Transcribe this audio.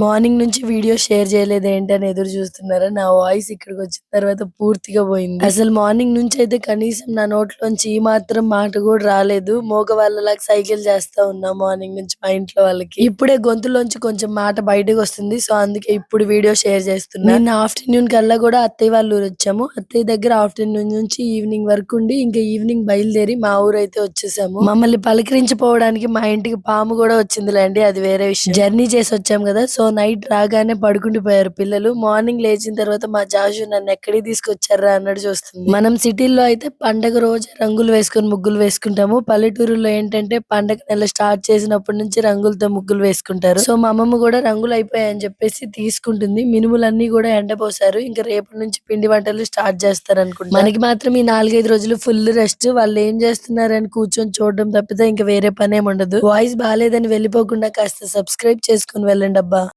Morning నుంచి video share చేయలేదు ఏంటని ఎదురు చూస్తున్నారా? నా వాయిస్ ఇక్కడికి వచ్చిన తర్వాత పూర్తిగా పోయింది. అసలు మార్నింగ్ నుంచి అయితే కనీసం నా నోట్లోంచి ఈ మాత్రం మాట కూడా రాలేదు. మోగ వాళ్ళలాగా సైకిల్ చేస్తా ఉన్నా మార్నింగ్ నుంచి మా ఇంట్లో వాళ్ళకి. ఇప్పుడే గొంతులోంచి కొంచెం మాట బయటకు వస్తుంది. సో అందుకే ఇప్పుడు వీడియో షేర్ చేస్తున్నా. నిన్న ఆఫ్టర్నూన్ కల్లా కూడా అత్తయ్య వాళ్ళ ఊరు వచ్చాము. అత్తయ్య దగ్గర ఆఫ్టర్నూన్ నుంచి ఈవినింగ్ వరకు ఉండి ఇంకా ఈవినింగ్ బయలుదేరి మా ఊరు అయితే వచ్చేసాము. మమ్మల్ని పలకరించిపోవడానికి మా ఇంటికి పాము కూడా వచ్చిందిలేండి. అది వేరే విషయం. జర్నీ చేసి వచ్చాము కదా. సో సో నైట్ రాగానే పడుకుండిపోయారు పిల్లలు. మార్నింగ్ లేచిన తర్వాత మా జాషు నన్ను ఎక్కడికి తీసుకొచ్చారా అన్నట్టు చూస్తుంది. మనం సిటీల్లో అయితే పండగ రోజు రంగులు వేసుకొని ముగ్గులు వేసుకుంటాము. పల్లెటూరులో ఏంటంటే పండగ నెల స్టార్ట్ చేసినప్పటి నుంచి రంగులతో ముగ్గులు వేసుకుంటారు. సో మా అమ్మమ్మ కూడా రంగులు అయిపోయాయని చెప్పేసి తీసుకుంటుంది. మినుములన్నీ కూడా ఎండపోసారు ఇంకా రేపటి నుంచి పిండి వంటలు స్టార్ట్ చేస్తారు అనుకుంటా మనకి మాత్రం ఈ నాలుగైదు రోజులు ఫుల్ రెస్ట్. వాళ్ళు ఏం చేస్తున్నారని కూర్చొని చూడడం తప్పితే ఇంకా వేరే పనేం ఉండదు. వాయిస్ బాగాలేదని వెళ్ళిపోకుండా కాస్త సబ్స్క్రైబ్ చేసుకుని వెళ్ళండి అబ్బా